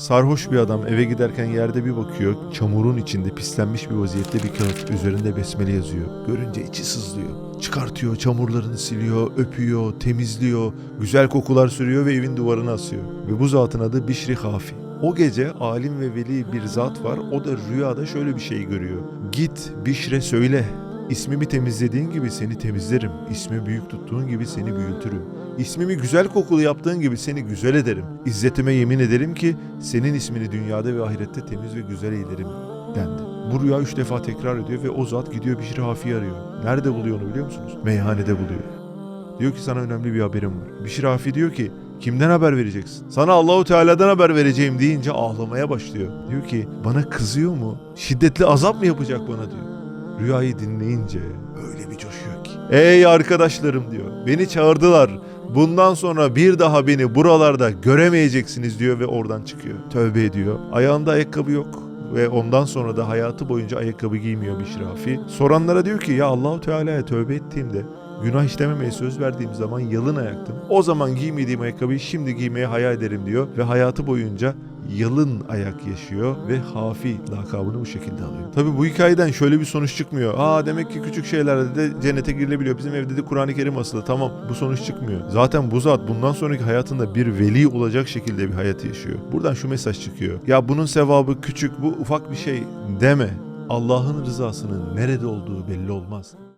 Sarhoş bir adam eve giderken yerde bir bakıyor. Çamurun içinde pislenmiş bir vaziyette bir kağıt. Üzerinde besmele yazıyor. Görünce içi sızlıyor. Çıkartıyor, çamurlarını siliyor, öpüyor, temizliyor. Güzel kokular sürüyor ve evin duvarına asıyor. Ve bu zatın adı Bişri Hafi. O gece alim ve veli bir zat var. O da rüyada şöyle bir şey görüyor. Git Bişre söyle. İsmimi temizlediğin gibi seni temizlerim. İsmi büyük tuttuğun gibi seni büyütürüm. İsmimi güzel kokulu yaptığın gibi seni güzel ederim. İzzetime yemin ederim ki senin ismini dünyada ve ahirette temiz ve güzel eylerim dendi. Bu rüya üç defa tekrar ediyor ve o zat gidiyor Bişir Hafi'yi arıyor. Nerede buluyor onu biliyor musunuz? Meyhanede buluyor. Diyor ki sana önemli bir haberim var. Bişir Hafi diyor ki kimden haber vereceksin? Sana Allahu Teala'dan haber vereceğim deyince ağlamaya başlıyor. Diyor ki bana kızıyor mu? Şiddetli azap mı yapacak bana diyor. Rüyayı dinleyince öyle bir coşuyor ki. Ey arkadaşlarım diyor. Beni çağırdılar. Bundan sonra bir daha beni buralarda göremeyeceksiniz diyor ve oradan çıkıyor. Tövbe ediyor. Ayağında ayakkabı yok ve ondan sonra da hayatı boyunca ayakkabı giymiyor Bişrafi. Soranlara diyor ki ya Allahu Teala'ya tövbe ettiğimde günah işlememeye söz verdiğim zaman yalın ayaktım. O zaman giymediğim ayakkabıyı şimdi giymeye hayal ederim diyor ve hayatı boyunca yalın ayak yaşıyor ve Hafi lakabını bu şekilde alıyor. Tabi bu hikayeden şöyle bir sonuç çıkmıyor. Aa demek ki küçük şeylerde de cennete girilebiliyor. Bizim evde de Kur'an-ı Kerim asılı. Tamam bu sonuç çıkmıyor. Zaten bu zat bundan sonraki hayatında bir veli olacak şekilde bir hayat yaşıyor. Buradan şu mesaj çıkıyor. Ya bunun sevabı küçük bu ufak bir şey deme. Allah'ın rızasının nerede olduğu belli olmaz.